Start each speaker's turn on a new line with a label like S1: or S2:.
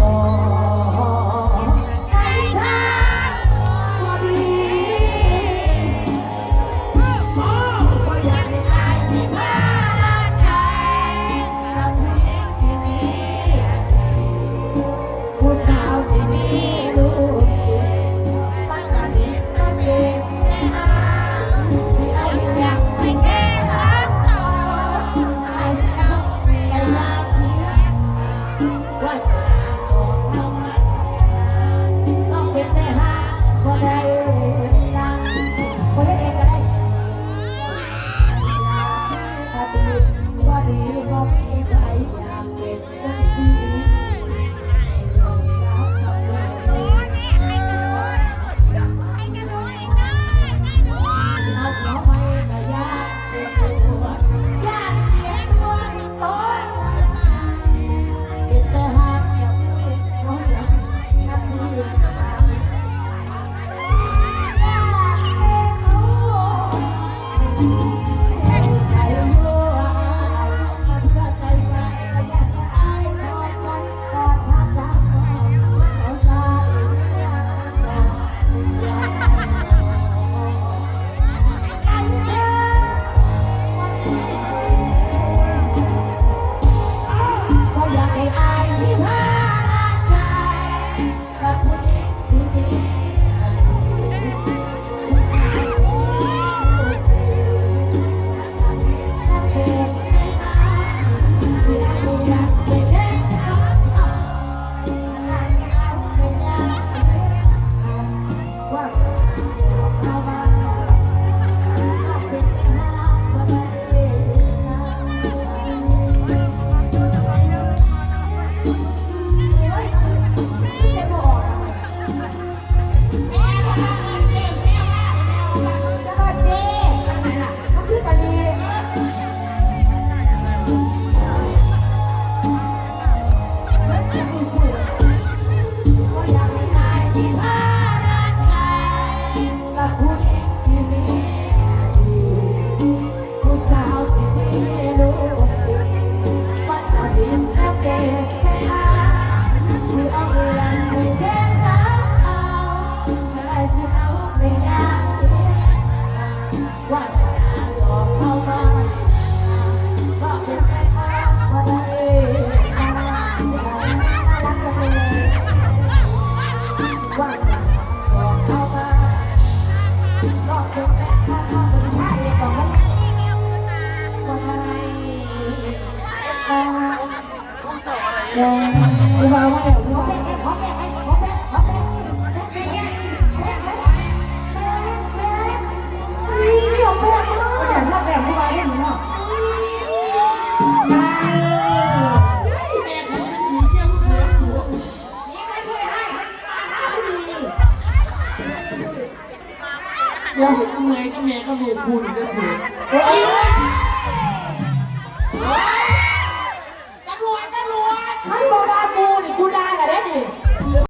S1: มอง กูมาว่าเดี๋ยวกูมาเราเห็นเมย์ก็เมย์ก็เม
S2: ย์
S1: พูดอี
S2: กแล้ว
S1: สิ